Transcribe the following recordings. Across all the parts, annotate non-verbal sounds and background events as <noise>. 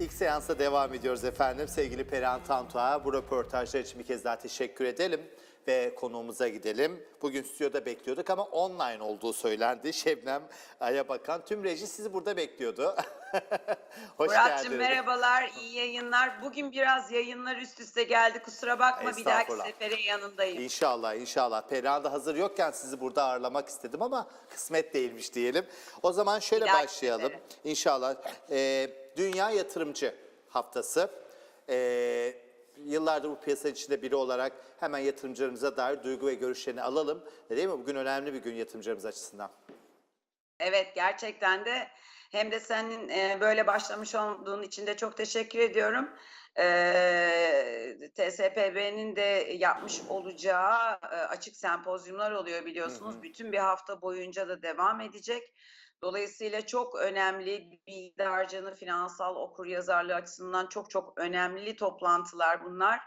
İlk seansa devam ediyoruz efendim. Sevgili Perihan Tantuğa, bu röportajlar için bir kez daha teşekkür edelim ve konuğumuza gidelim. Bugün stüdyoda bekliyorduk ama online olduğu söylendi. <laughs> Şebnem Ayabakan, tüm reji sizi burada bekliyordu. <laughs> Hoş Murat'cığım geldiniz. merhabalar, iyi yayınlar. Bugün biraz yayınlar üst üste geldi. Kusura bakma bir dahaki Estağfurullah. sefere yanındayım. İnşallah inşallah. Perihan da hazır yokken sizi burada ağırlamak istedim ama kısmet değilmiş diyelim. O zaman şöyle Bir dahaki başlayalım. sefere. İnşallah. Ee, Dünya Yatırımcı Haftası. Ee, yıllardır bu piyasa içinde biri olarak hemen yatırımcılarımıza dair duygu ve görüşlerini alalım. Değil mi? Bugün önemli bir gün yatırımcılarımız açısından. Evet gerçekten de hem de senin e, böyle başlamış olduğun için de çok teşekkür ediyorum. E, TSPB'nin de yapmış olacağı e, açık sempozyumlar oluyor biliyorsunuz. Bütün bir hafta boyunca da devam edecek. Dolayısıyla çok önemli bir harcanı finansal okur yazarlığı açısından çok çok önemli toplantılar bunlar.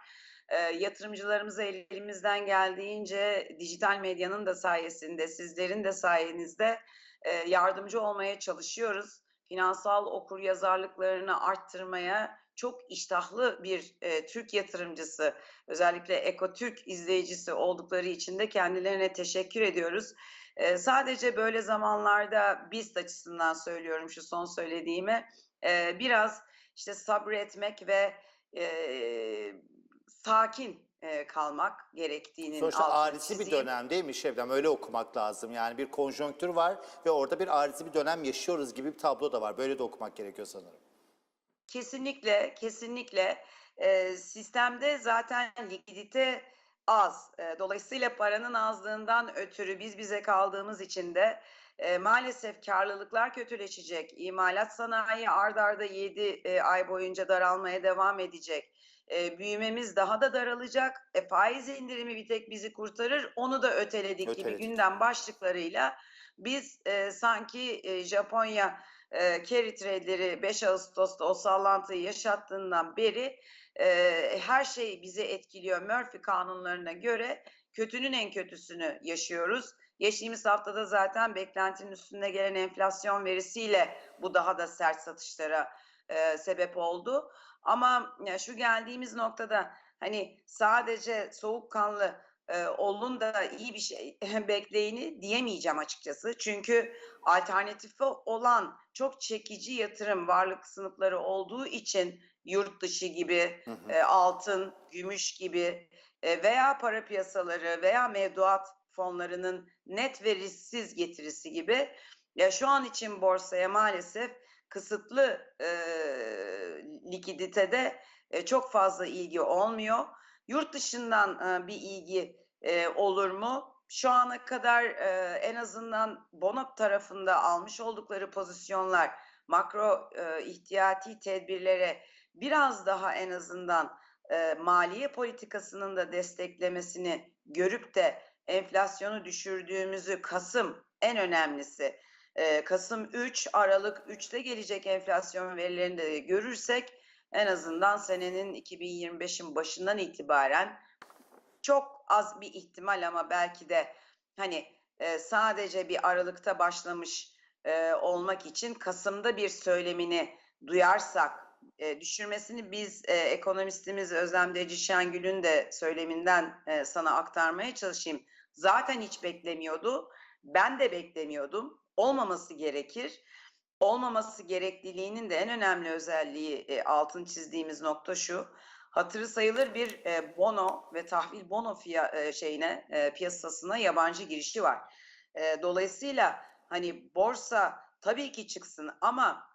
E, yatırımcılarımıza elimizden geldiğince dijital medyanın da sayesinde, sizlerin de sayenizde e, yardımcı olmaya çalışıyoruz. Finansal okur yazarlıklarını arttırmaya çok iştahlı bir e, Türk yatırımcısı, özellikle Ekotürk izleyicisi oldukları için de kendilerine teşekkür ediyoruz. E, sadece böyle zamanlarda BIST açısından söylüyorum şu son söylediğimi, e, biraz işte sabretmek ve e, sakin e, kalmak gerektiğinin Sonuçta arizi bir dönem değil mi Şebnem? Öyle okumak lazım. Yani bir konjonktür var ve orada bir arizi bir dönem yaşıyoruz gibi bir tablo da var. Böyle de okumak gerekiyor sanırım. Kesinlikle, kesinlikle. Ee, sistemde zaten likidite az. Dolayısıyla paranın azlığından ötürü biz bize kaldığımız için de e, maalesef karlılıklar kötüleşecek. İmalat sanayi ard arda 7 ay boyunca daralmaya devam edecek. E, büyümemiz daha da daralacak. E, faiz indirimi bir tek bizi kurtarır. Onu da öteledik, gibi Öteledik. gündem başlıklarıyla biz e, sanki e, Japonya e, carry trade'leri 5 Ağustos'ta o sallantıyı yaşattığından beri e, her şey bizi etkiliyor. Murphy kanunlarına göre kötünün en kötüsünü yaşıyoruz. Geçtiğimiz haftada zaten beklentinin üstünde gelen enflasyon verisiyle bu daha da sert satışlara e, sebep oldu. Ama ya şu geldiğimiz noktada hani sadece soğukkanlı e, olun da iyi bir şey <laughs> bekleyini diyemeyeceğim açıkçası. Çünkü alternatifi olan çok çekici yatırım varlık sınıfları olduğu için yurt dışı gibi, Hı hı. e, altın, gümüş gibi e, veya para piyasaları veya mevduat fonlarının net ve risksiz getirisi gibi ya şu an için borsaya maalesef kısıtlı e, likiditede e, çok fazla ilgi olmuyor. Yurt dışından e, bir ilgi e, olur mu? Şu ana kadar e, en azından Bono tarafında almış oldukları pozisyonlar makro e, ihtiyati tedbirlere biraz daha en azından maliye politikasının da desteklemesini görüp de enflasyonu düşürdüğümüzü Kasım en önemlisi Kasım 3 Aralık 3'te gelecek enflasyon verilerini de görürsek en azından senenin 2025'in başından itibaren çok az bir ihtimal ama belki de hani e, sadece bir Aralık'ta başlamış e, olmak için Kasım'da bir söylemini duyarsak e, düşürmesini biz e, ekonomistimiz Özlem Deci Şengül'ün de söyleminden e, sana aktarmaya çalışayım. Zaten hiç beklemiyordu. Ben de beklemiyordum. Olmaması gerekir. Olmaması gerekliliğinin de en önemli özelliği e, altın çizdiğimiz nokta şu. Hatırı sayılır bir e, bono ve tahvil bono fiya, e, şeyine e, piyasasına yabancı girişi var. E, dolayısıyla hani borsa tabii ki çıksın ama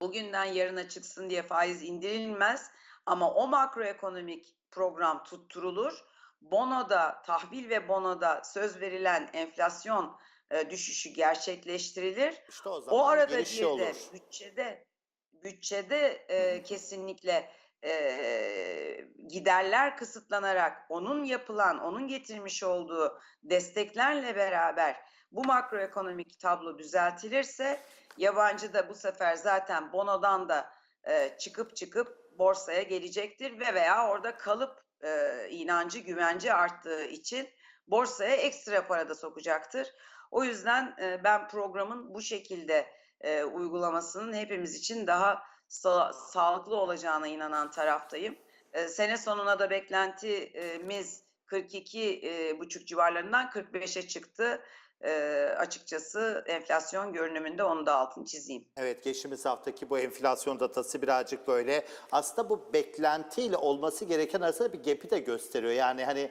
bugünden yarına çıksın diye faiz indirilmez ama o makroekonomik program tutturulur. Bonoda, tahvil ve bonoda söz verilen enflasyon e, düşüşü gerçekleştirilir. İşte o zaman O arada girişi bir de olur. bütçede bütçede e, kesinlikle e, giderler kısıtlanarak onun yapılan, onun getirmiş olduğu desteklerle beraber bu makroekonomik tablo düzeltilirse yabancı da bu sefer zaten bonodan da e, çıkıp çıkıp borsaya gelecektir ve veya orada kalıp e, inancı güvence arttığı için borsaya ekstra para da sokacaktır. O yüzden e, ben programın bu şekilde e, uygulamasının hepimiz için daha sa- sağlıklı olacağına inanan taraftayım. E, sene sonuna da beklentimiz 42 e, buçuk civarlarından 45'e çıktı. E, açıkçası enflasyon görünümünde onu da altını çizeyim. Evet geçtiğimiz haftaki bu enflasyon datası birazcık böyle aslında bu beklentiyle olması gereken arasında bir gap'i de gösteriyor. Yani hani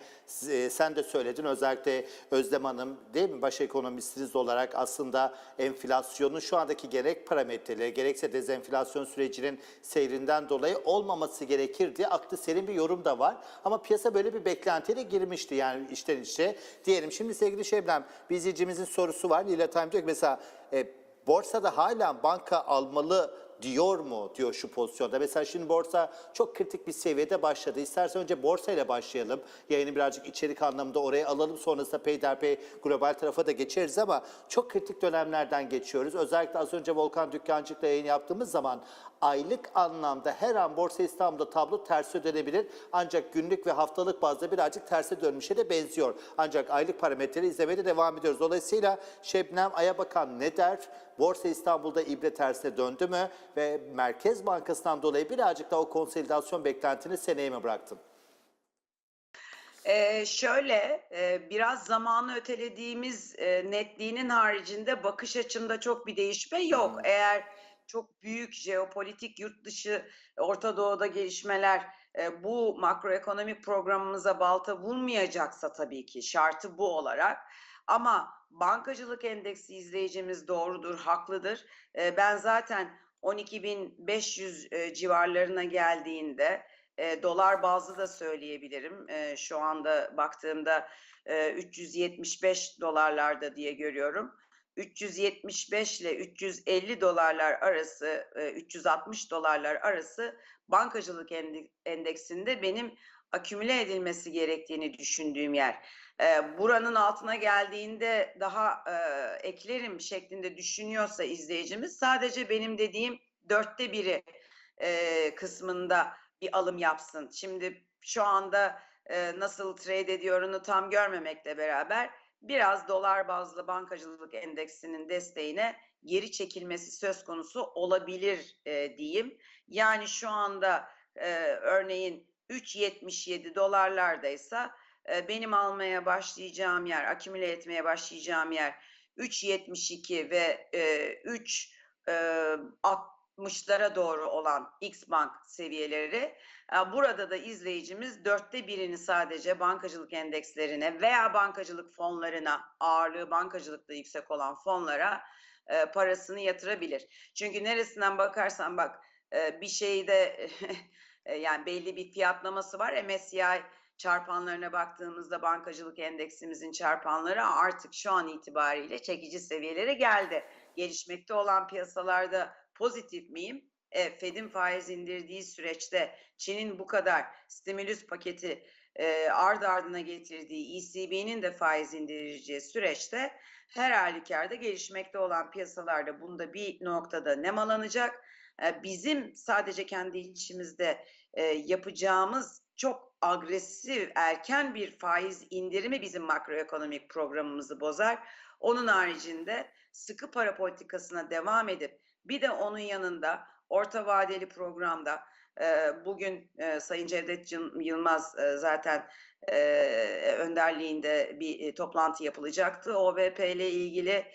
e, sen de söyledin özellikle Özlem Hanım değil mi baş ekonomistiniz olarak aslında enflasyonun şu andaki gerek parametreleri gerekse dezenflasyon sürecinin seyrinden dolayı olmaması gerekir diye aklı serin bir yorum da var. Ama piyasa böyle bir beklentiyle girmişti yani içten içe. Diyelim şimdi sevgili Şebnem bir izleyicimizin sorusu var. Lila Time diyor ki mesela e, borsada hala banka almalı diyor mu diyor şu pozisyonda. Mesela şimdi borsa çok kritik bir seviyede başladı. İstersen önce borsayla başlayalım. Yayını birazcık içerik anlamında oraya alalım. Sonrasında peyderpey global tarafa da geçeriz ama çok kritik dönemlerden geçiyoruz. Özellikle az önce Volkan Dükkancık'la yayın yaptığımız zaman aylık anlamda her an Borsa İstanbul'da tablo terse dönebilir. Ancak günlük ve haftalık bazda birazcık terse dönmüşe de benziyor. Ancak aylık parametreleri izlemeye de devam ediyoruz. Dolayısıyla Şebnem Ay'a bakan ne der? Borsa İstanbul'da ibre tersine döndü mü? Ve Merkez Bankası'ndan dolayı birazcık daha o konsolidasyon beklentini seneye mi bıraktın? Ee, şöyle e, biraz zamanı ötelediğimiz e, netliğinin haricinde bakış açımda çok bir değişme yok. Eğer çok büyük jeopolitik yurt dışı Orta Doğu'da gelişmeler e, bu makroekonomik programımıza balta vurmayacaksa tabii ki şartı bu olarak. Ama bankacılık endeksi izleyicimiz doğrudur, haklıdır. E, ben zaten 12.500 e, civarlarına geldiğinde e, dolar bazlı da söyleyebilirim. E, şu anda baktığımda e, 375 dolarlarda diye görüyorum. 375 ile 350 dolarlar arası, e, 360 dolarlar arası bankacılık ende- endeksinde benim akümüle edilmesi gerektiğini düşündüğüm yer. E, buranın altına geldiğinde daha e, eklerim şeklinde düşünüyorsa izleyicimiz sadece benim dediğim dörtte biri e, kısmında bir alım yapsın. Şimdi şu anda e, nasıl trade ediyor onu tam görmemekle beraber biraz dolar bazlı bankacılık endeksinin desteğine geri çekilmesi söz konusu olabilir e, diyeyim. Yani şu anda e, örneğin 3.77 dolarlardaysa e, benim almaya başlayacağım yer, akümüle etmeye başlayacağım yer 3.72 ve e, 3 e, 60'lara doğru olan X Bank seviyeleri. E, Burada da izleyicimiz dörtte birini sadece bankacılık endekslerine veya bankacılık fonlarına, ağırlığı bankacılıkta yüksek olan fonlara e, parasını yatırabilir. Çünkü neresinden bakarsan bak e, bir şeyde <laughs> e, yani belli bir fiyatlaması var. MSCI çarpanlarına baktığımızda bankacılık endeksimizin çarpanları artık şu an itibariyle çekici seviyelere geldi. Gelişmekte olan piyasalarda pozitif miyim? E, Fed'in faiz indirdiği süreçte Çin'in bu kadar stimülüs paketi e, ardı ardına getirdiği ECB'nin de faiz indireceği süreçte her halükarda gelişmekte olan piyasalarda bunda bir noktada nemalanacak. E, bizim sadece kendi içimizde e, yapacağımız çok agresif erken bir faiz indirimi bizim makroekonomik programımızı bozar. Onun haricinde sıkı para politikasına devam edip bir de onun yanında orta vadeli programda e, bugün e, Sayın Cevdet Yıl- Yılmaz e, zaten önderliğinde bir toplantı yapılacaktı. OVP ile ilgili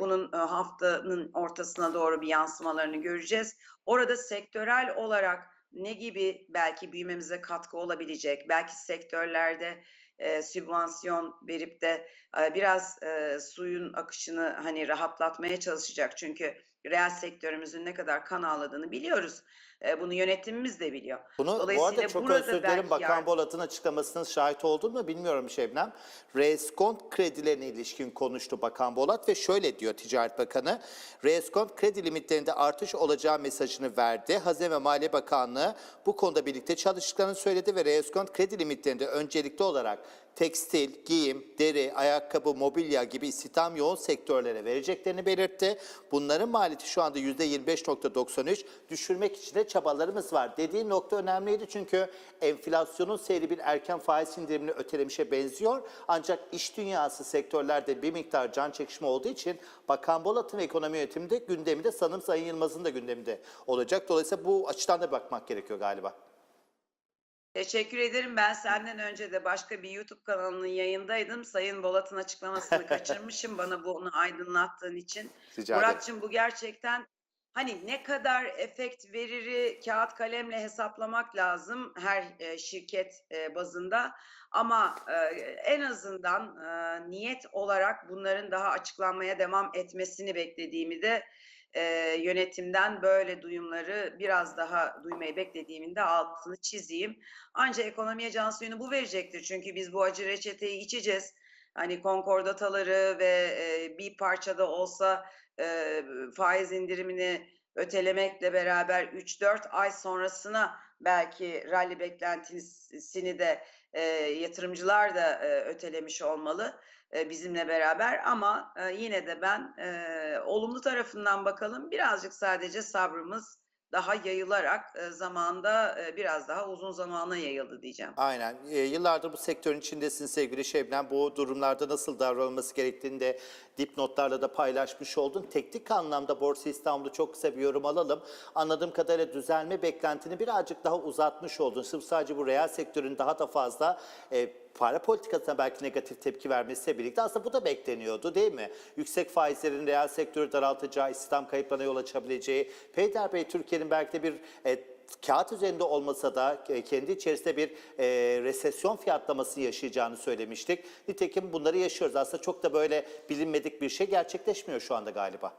bunun haftanın ortasına doğru bir yansımalarını göreceğiz. Orada sektörel olarak ne gibi belki büyümemize katkı olabilecek, belki sektörlerde e, sübvansiyon verip de e, biraz e, suyun akışını hani rahatlatmaya çalışacak. Çünkü reel sektörümüzün ne kadar kan ağladığını biliyoruz. E, bunu yönetimimiz de biliyor. Bunu bu arada çok özür dilerim Bakan yardım- Bolat'ın açıklamasının şahit oldun mu bilmiyorum Şebnem. Reskont kredilerine ilişkin konuştu Bakan Bolat ve şöyle diyor Ticaret Bakanı. Reskont kredi limitlerinde artış olacağı mesajını verdi. Hazine ve Maliye Bakanlığı bu konuda birlikte çalıştıklarını söyledi ve reskont kredi limitlerinde öncelikli olarak tekstil, giyim, deri, ayakkabı, mobilya gibi istihdam yoğun sektörlere vereceklerini belirtti. Bunların maliyeti şu anda %25.93 düşürmek için de çabalarımız var. Dediği nokta önemliydi çünkü enflasyonun seyri bir erken faiz indirimini ötelemişe benziyor. Ancak iş dünyası sektörlerde bir miktar can çekişme olduğu için Bakan Bolat'ın ekonomi yönetiminde gündeminde sanırım Sayın Yılmaz'ın da gündeminde olacak. Dolayısıyla bu açıdan da bakmak gerekiyor galiba. Teşekkür ederim. Ben senden önce de başka bir YouTube kanalının yayındaydım. Sayın Bolat'ın açıklamasını <laughs> kaçırmışım. Bana bunu aydınlattığın için. Muratçım bu gerçekten hani ne kadar efekt veriri kağıt kalemle hesaplamak lazım her e, şirket e, bazında. Ama e, en azından e, niyet olarak bunların daha açıklanmaya devam etmesini beklediğimi de e, yönetimden böyle duyumları biraz daha duymayı beklediğimin de altını çizeyim. Ancak ekonomiye can suyunu bu verecektir. Çünkü biz bu acı reçeteyi içeceğiz. Hani konkordataları ve e, bir parçada olsa e, faiz indirimini ötelemekle beraber 3-4 ay sonrasına belki rally beklentisini de e, yatırımcılar da e, ötelemiş olmalı e, bizimle beraber. Ama e, yine de ben e, olumlu tarafından bakalım. Birazcık sadece sabrımız daha yayılarak e, zamanda e, biraz daha uzun zamana yayıldı diyeceğim. Aynen. E, yıllardır bu sektörün içindesin sevgili Şebnem. Bu durumlarda nasıl davranılması gerektiğini de dipnotlarla da paylaşmış oldun. Teknik anlamda Borsa İstanbul'da çok kısa bir yorum alalım. Anladığım kadarıyla düzelme beklentini birazcık daha uzatmış oldun. Sırf sadece bu reel sektörün daha da fazla para politikasına belki negatif tepki vermesiyle birlikte aslında bu da bekleniyordu değil mi? Yüksek faizlerin reel sektörü daraltacağı, istihdam kayıplarına yol açabileceği, Peyder Türkiye'nin belki de bir e, kağıt üzerinde olmasa da e, kendi içerisinde bir e, resesyon fiyatlaması yaşayacağını söylemiştik. Nitekim bunları yaşıyoruz. Aslında çok da böyle bilinmedik bir şey gerçekleşmiyor şu anda galiba.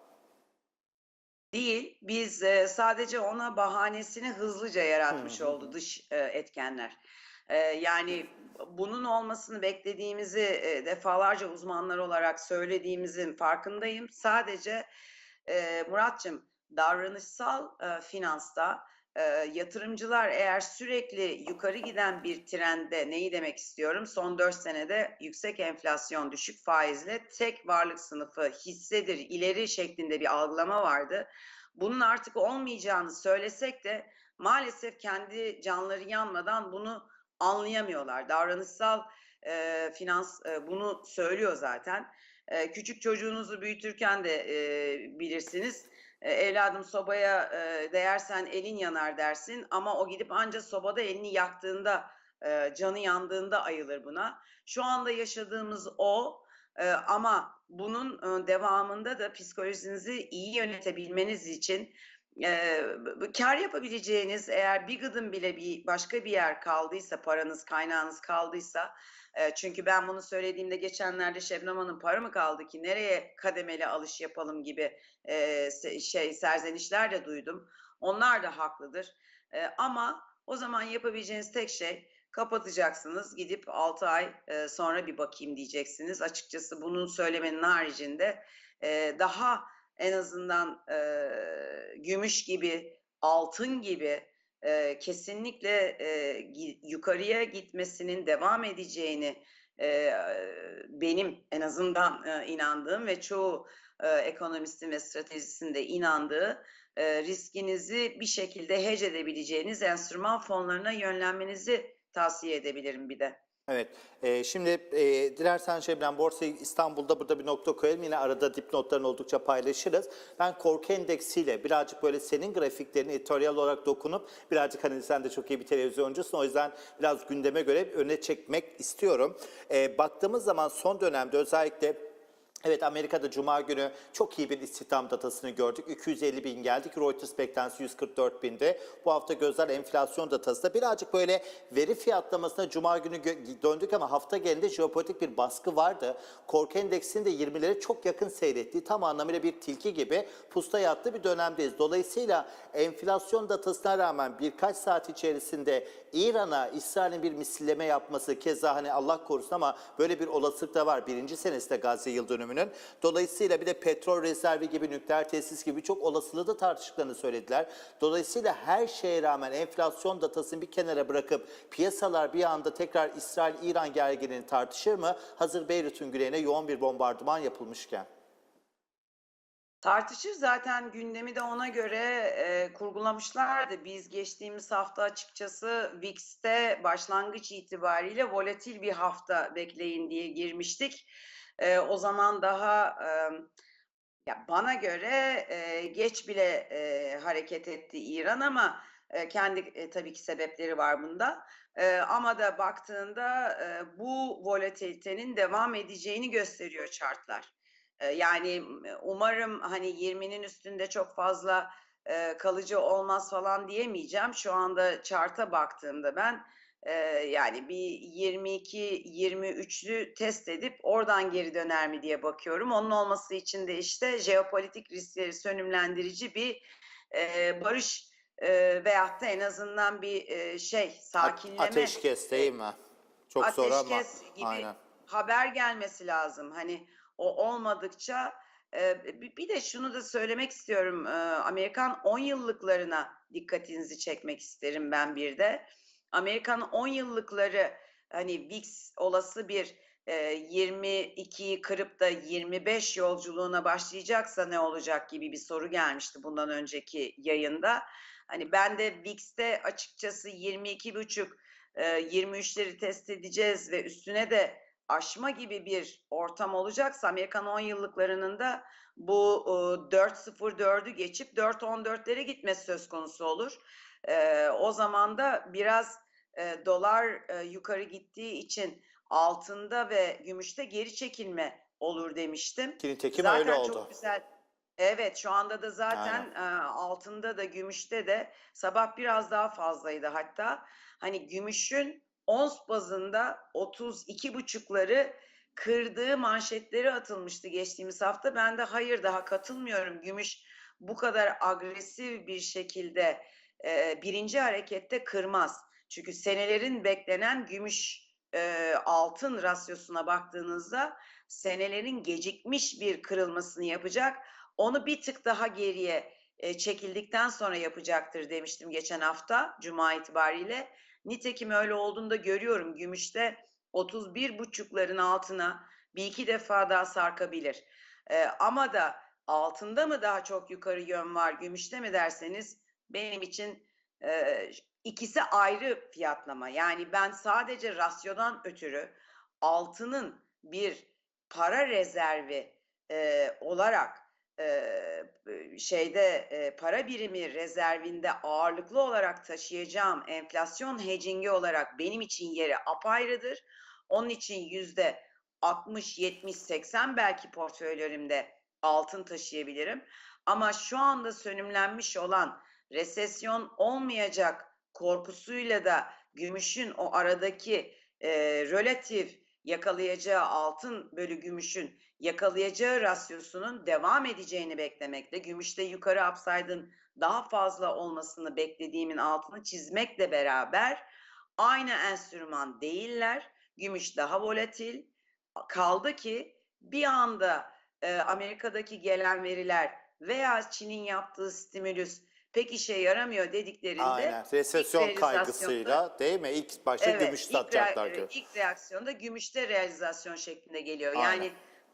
Değil, biz e, sadece ona bahanesini hızlıca yaratmış oldu dış e, etkenler. E, yani bunun olmasını beklediğimizi e, defalarca uzmanlar olarak söylediğimizin farkındayım. Sadece e, davranışsal e, finansta e, yatırımcılar eğer sürekli yukarı giden bir trende neyi demek istiyorum? Son 4 senede yüksek enflasyon, düşük faizle tek varlık sınıfı hissedir, ileri şeklinde bir algılama vardı. Bunun artık olmayacağını söylesek de maalesef kendi canları yanmadan bunu anlayamıyorlar. Davranışsal e, finans e, bunu söylüyor zaten. E, küçük çocuğunuzu büyütürken de e, bilirsiniz. E, evladım sobaya e, değersen elin yanar dersin ama o gidip ancak sobada elini yaktığında e, canı yandığında ayılır buna. Şu anda yaşadığımız o e, ama bunun e, devamında da psikolojinizi iyi yönetebilmeniz için e, kar yapabileceğiniz eğer bir gıdım bile bir başka bir yer kaldıysa paranız kaynağınız kaldıysa e, çünkü ben bunu söylediğimde geçenlerde Şebnem Hanım para mı kaldı ki nereye kademeli alış yapalım gibi e, şey serzenişler de duydum. Onlar da haklıdır. E, ama o zaman yapabileceğiniz tek şey kapatacaksınız. Gidip 6 ay e, sonra bir bakayım diyeceksiniz. Açıkçası bunun söylemenin haricinde e, daha en azından e, gümüş gibi, altın gibi e, kesinlikle e, yukarıya gitmesinin devam edeceğini e, benim en azından e, inandığım ve çoğu e, ekonomistin ve stratejistin de inandığı e, riskinizi bir şekilde hedge edebileceğiniz enstrüman fonlarına yönlenmenizi tavsiye edebilirim bir de. Evet. e, şimdi e, dilersen Şebnem Borsa İstanbul'da burada bir nokta koyalım. Yine arada dipnotlarını oldukça paylaşırız. Ben korku endeksiyle birazcık böyle senin grafiklerini editoryal olarak dokunup birazcık hani sen de çok iyi bir televizyoncusun. O yüzden biraz gündeme göre öne çekmek istiyorum. E, baktığımız zaman son dönemde özellikle Evet Amerika'da Cuma günü çok iyi bir istihdam datasını gördük. 250 bin geldik. Reuters beklentisi 144 binde. Bu hafta gözler enflasyon datasında birazcık böyle veri fiyatlamasına Cuma günü döndük ama hafta genelinde jeopolitik bir baskı vardı. Korku endeksinin de 20'lere çok yakın seyrettiği tam anlamıyla bir tilki gibi pusta yattığı bir dönemdeyiz. Dolayısıyla enflasyon datasına rağmen birkaç saat içerisinde İran'a İsrail'in bir misilleme yapması keza hani Allah korusun ama böyle bir olasılık da var. Birinci senesi de Gazze yıl dönümünün. Dolayısıyla bir de petrol rezervi gibi nükleer tesis gibi çok olasılığı da tartıştıklarını söylediler. Dolayısıyla her şeye rağmen enflasyon datasını bir kenara bırakıp piyasalar bir anda tekrar İsrail-İran gerginliğini tartışır mı? Hazır Beyrut'un güneyine yoğun bir bombardıman yapılmışken. Tartışır zaten gündemi de ona göre e, kurgulamışlardı. Biz geçtiğimiz hafta açıkçası VIX'te başlangıç itibariyle volatil bir hafta bekleyin diye girmiştik. E, o zaman daha e, ya bana göre e, geç bile e, hareket etti İran ama e, kendi e, tabii ki sebepleri var bunda. E, ama da baktığında e, bu volatilitenin devam edeceğini gösteriyor chartlar. Yani umarım hani 20'nin üstünde çok fazla kalıcı olmaz falan diyemeyeceğim. Şu anda charta baktığımda ben yani bir 22-23'lü test edip oradan geri döner mi diye bakıyorum. Onun olması için de işte jeopolitik riskleri sönümlendirici bir barış veyahut da en azından bir şey sakinleme Ateşkes değil mi? Çok zor ama. ateşkes gibi Aynen. haber gelmesi lazım. Hani o olmadıkça e, bir de şunu da söylemek istiyorum. E, Amerikan 10 yıllıklarına dikkatinizi çekmek isterim ben bir de. Amerikan 10 yıllıkları hani VIX olası bir e, 22'yi kırıp da 25 yolculuğuna başlayacaksa ne olacak gibi bir soru gelmişti bundan önceki yayında. Hani ben de VIX'te açıkçası 22,5 e, 23'leri test edeceğiz ve üstüne de aşma gibi bir ortam olacaksa Amerikan 10 yıllıklarının da bu e, 4.04'ü geçip 4.14'lere gitmesi söz konusu olur. E, o zaman da biraz e, dolar e, yukarı gittiği için altında ve gümüşte geri çekilme olur demiştim. Ki nitekim Zaten öyle çok oldu. güzel. Evet şu anda da zaten e, altında da gümüşte de sabah biraz daha fazlaydı hatta. Hani gümüşün ons bazında 32 buçukları kırdığı manşetleri atılmıştı geçtiğimiz hafta. Ben de hayır daha katılmıyorum. Gümüş bu kadar agresif bir şekilde e, birinci harekette kırmaz. Çünkü senelerin beklenen gümüş e, altın rasyosuna baktığınızda senelerin gecikmiş bir kırılmasını yapacak. Onu bir tık daha geriye e, çekildikten sonra yapacaktır demiştim geçen hafta Cuma itibariyle. Nitekim öyle olduğunu da görüyorum. Gümüşte 31 buçukların altına bir iki defa daha sarkabilir. E, ama da altında mı daha çok yukarı yön var, gümüşte mi derseniz benim için e, ikisi ayrı fiyatlama. Yani ben sadece rasyodan ötürü altının bir para rezervi e, olarak şeyde para birimi rezervinde ağırlıklı olarak taşıyacağım enflasyon hedgingi olarak benim için yeri apayrıdır. Onun için yüzde 60, 70, 80 belki portföylerimde altın taşıyabilirim. Ama şu anda sönümlenmiş olan resesyon olmayacak korkusuyla da gümüşün o aradaki e, relatif yakalayacağı altın bölü gümüşün yakalayacağı rasyosunun devam edeceğini beklemekle, gümüşte yukarı upside'ın daha fazla olmasını beklediğimin altını çizmekle beraber aynı enstrüman değiller. Gümüş daha volatil. Kaldı ki bir anda e, Amerika'daki gelen veriler veya Çin'in yaptığı stimülüs pek işe yaramıyor dediklerinde Aynen. Resesyon kaygısıyla değil mi? İlk başta gümüş ilk, re- ilk reaksiyonda gümüşte realizasyon şeklinde geliyor. Aynen. Yani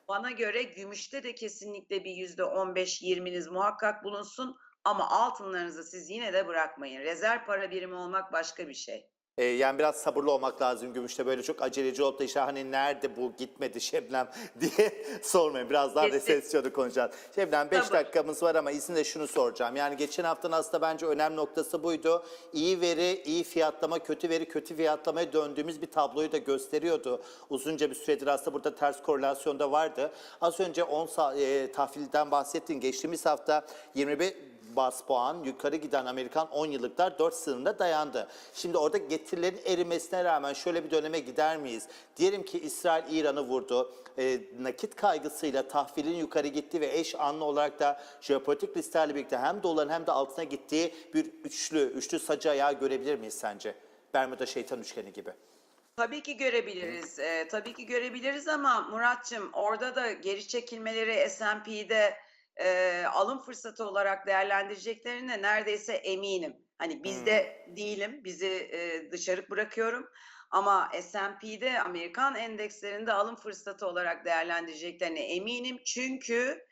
bana göre gümüşte de kesinlikle bir yüzde 15-20'niz muhakkak bulunsun ama altınlarınızı siz yine de bırakmayın. Rezerv para birimi olmak başka bir şey. Ee, yani biraz sabırlı olmak lazım gümüşte böyle çok aceleci olup da işte hani nerede bu gitmedi Şebnem <laughs> diye sormayın. Biraz daha Kesin. resesyonu konuşacağız. Şebnem 5 Sabır. dakikamız var ama izninle şunu soracağım. Yani geçen haftanın aslında bence önemli noktası buydu. İyi veri, iyi fiyatlama, kötü veri, kötü fiyatlamaya döndüğümüz bir tabloyu da gösteriyordu. Uzunca bir süredir aslında burada ters korelasyon da vardı. Az önce 10 sa- e, tahvilden bahsettin. Geçtiğimiz hafta 25 bas puan yukarı giden Amerikan 10 yıllıklar 4 sınırında dayandı. Şimdi orada getirilerin erimesine rağmen şöyle bir döneme gider miyiz? Diyelim ki İsrail İran'ı vurdu. E, nakit kaygısıyla tahvilin yukarı gitti ve eş anlı olarak da jeopolitik risklerle birlikte hem doların hem de altına gittiği bir üçlü, üçlü sacı ayağı görebilir miyiz sence? Bermuda şeytan üçgeni gibi. Tabii ki görebiliriz. Ee, tabii ki görebiliriz ama Muratçım orada da geri çekilmeleri S&P'de e, alım fırsatı olarak değerlendireceklerine neredeyse eminim. Hani bizde değilim, bizi e, dışarı bırakıyorum. Ama S&P'de Amerikan endekslerinde alım fırsatı olarak değerlendireceklerine eminim. Çünkü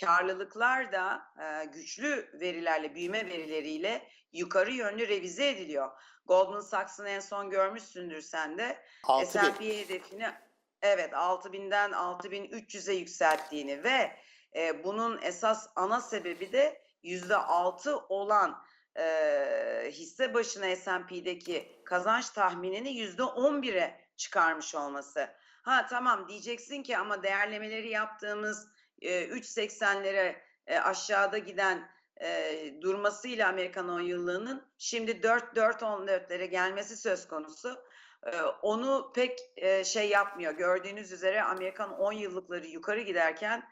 karlılıklar da e, güçlü verilerle, büyüme verileriyle yukarı yönlü revize ediliyor. Goldman Sachs'ın en son görmüşsündür sen de. 6 S&P hedefini evet 6000'den 6300'e yükselttiğini ve e, bunun esas ana sebebi de %6 olan e, hisse başına S&P'deki kazanç tahminini %11'e çıkarmış olması. Ha tamam diyeceksin ki ama değerlemeleri yaptığımız e, 3.80'lere e, aşağıda giden e, durmasıyla Amerikan 10 yıllığının şimdi 4-4-14'lere gelmesi söz konusu. E, onu pek e, şey yapmıyor. Gördüğünüz üzere Amerikan 10 yıllıkları yukarı giderken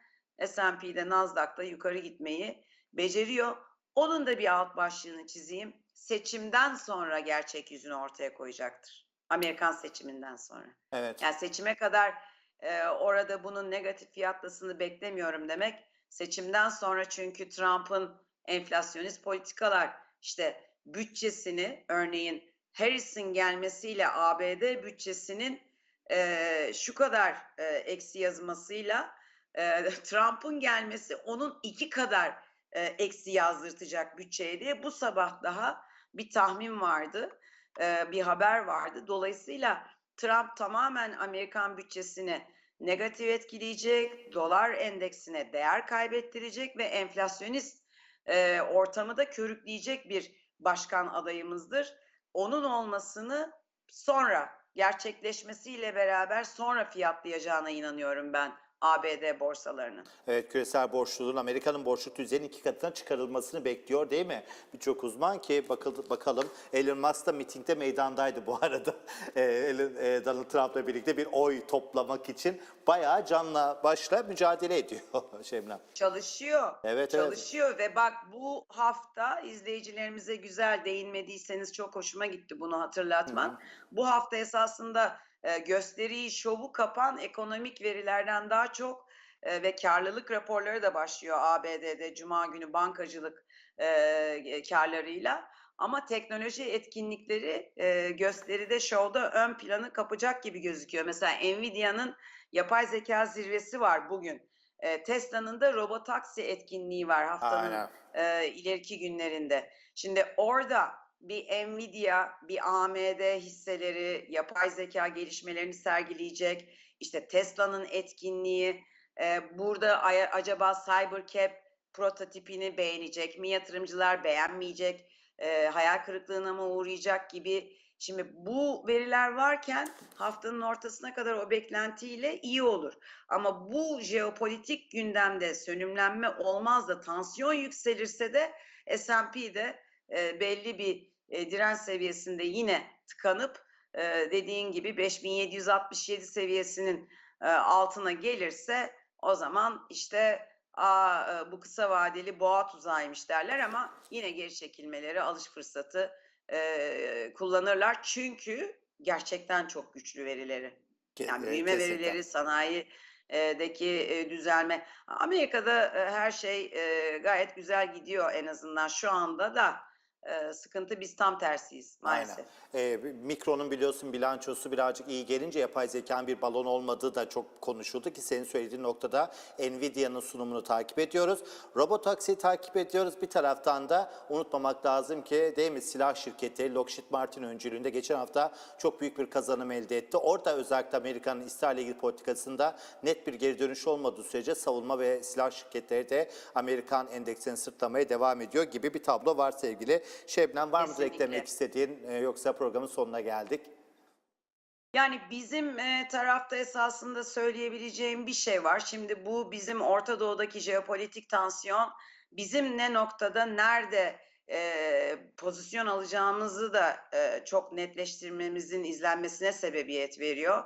S&P'de Nasdaq'ta yukarı gitmeyi beceriyor. Onun da bir alt başlığını çizeyim. Seçimden sonra gerçek yüzünü ortaya koyacaktır. Amerikan seçiminden sonra. Evet. Yani seçime kadar e, orada bunun negatif fiyatlasını beklemiyorum demek. Seçimden sonra çünkü Trump'ın enflasyonist politikalar işte bütçesini örneğin Harris'in gelmesiyle ABD bütçesinin e, şu kadar e, eksi yazmasıyla e, Trump'ın gelmesi onun iki kadar e, eksi yazdırtacak bütçeye diye bu sabah daha bir tahmin vardı, e, bir haber vardı. Dolayısıyla Trump tamamen Amerikan bütçesini negatif etkileyecek, dolar endeksine değer kaybettirecek ve enflasyonist e, ortamı da körükleyecek bir başkan adayımızdır. Onun olmasını sonra gerçekleşmesiyle beraber sonra fiyatlayacağına inanıyorum ben ABD borsalarının. Evet küresel borçluluğun Amerika'nın borçluluk düzeyinin iki katına çıkarılmasını bekliyor değil mi? Birçok uzman ki bakıldı, bakalım Elon Musk da mitingde meydandaydı bu arada. <laughs> Ee, Elon, e, Donald Trump'la birlikte bir oy toplamak için bayağı canla başla mücadele ediyor <laughs> Şebnem. Çalışıyor. Evet, evet. çalışıyor ve bak bu hafta izleyicilerimize güzel değinmediyseniz çok hoşuma gitti bunu hatırlatman. Bu hafta esasında e, gösteriyi, şovu kapan ekonomik verilerden daha çok e, ve karlılık raporları da başlıyor ABD'de Cuma günü bankacılık e, karlarıyla. Ama teknoloji etkinlikleri e, gösteride, şovda ön planı kapacak gibi gözüküyor. Mesela Nvidia'nın yapay zeka zirvesi var bugün. E, Tesla'nın da robotaksi etkinliği var haftanın Aynen. e, ileriki günlerinde. Şimdi orada bir Nvidia, bir AMD hisseleri, yapay zeka gelişmelerini sergileyecek. İşte Tesla'nın etkinliği, e, burada acaba CyberCap prototipini beğenecek mi? Yatırımcılar beğenmeyecek, e, hayal kırıklığına mı uğrayacak gibi. Şimdi bu veriler varken haftanın ortasına kadar o beklentiyle iyi olur. Ama bu jeopolitik gündemde sönümlenme olmaz da tansiyon yükselirse de S&P'de e, belli bir e, direnç seviyesinde yine tıkanıp e, dediğin gibi 5767 seviyesinin e, altına gelirse o zaman işte Aa, e, bu kısa vadeli boğa tuzağıymış derler ama yine geri çekilmeleri alış fırsatı e, kullanırlar. Çünkü gerçekten çok güçlü verileri. Yani e, büyüme kesinlikle. verileri, sanayideki e, düzelme. Amerika'da e, her şey gayet güzel gidiyor en azından şu anda da e, sıkıntı biz tam tersiyiz maalesef. Aynen. Ee, Mikron'un biliyorsun bilançosu birazcık iyi gelince yapay zekanın bir balon olmadığı da çok konuşuldu ki senin söylediğin noktada Nvidia'nın sunumunu takip ediyoruz. Robotaxi'yi takip ediyoruz. Bir taraftan da unutmamak lazım ki değil mi silah şirketi Lockheed Martin öncülüğünde geçen hafta çok büyük bir kazanım elde etti. Orada özellikle Amerika'nın İsrail'le ilgili politikasında net bir geri dönüş olmadığı sürece savunma ve silah şirketleri de Amerikan endeksini sırtlamaya devam ediyor gibi bir tablo var sevgili. Şebnem var Kesinlikle. eklemek istediğin e, yoksa programın sonuna geldik? Yani bizim e, tarafta esasında söyleyebileceğim bir şey var. Şimdi bu bizim Orta Doğu'daki jeopolitik tansiyon bizim ne noktada, nerede e, pozisyon alacağımızı da e, çok netleştirmemizin izlenmesine sebebiyet veriyor.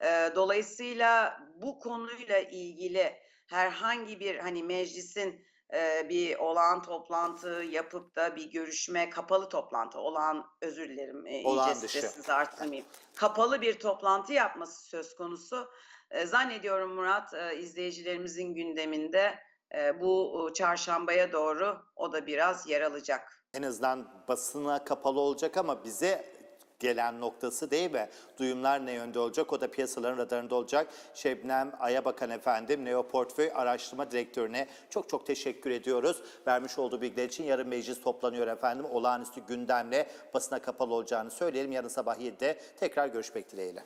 E, dolayısıyla bu konuyla ilgili herhangi bir hani meclisin e, bir olağan toplantı yapıp da bir görüşme, kapalı toplantı, olağan özür dilerim, e, Olağan iyice stresinizi arttırmayayım. <laughs> Kapalı bir toplantı yapması söz konusu. E, zannediyorum Murat, e, izleyicilerimizin gündeminde e, bu çarşambaya doğru o da biraz yer alacak. En azından basına kapalı olacak ama bize gelen noktası değil mi? Duyumlar ne yönde olacak? O da piyasaların radarında olacak. Şebnem Ayabakan efendim, Neo Portföy Araştırma Direktörüne çok çok teşekkür ediyoruz. Vermiş olduğu bilgiler için yarın meclis toplanıyor efendim. Olağanüstü gündemle basına kapalı olacağını söyleyelim. Yarın sabah 7'de tekrar görüşmek dileğiyle.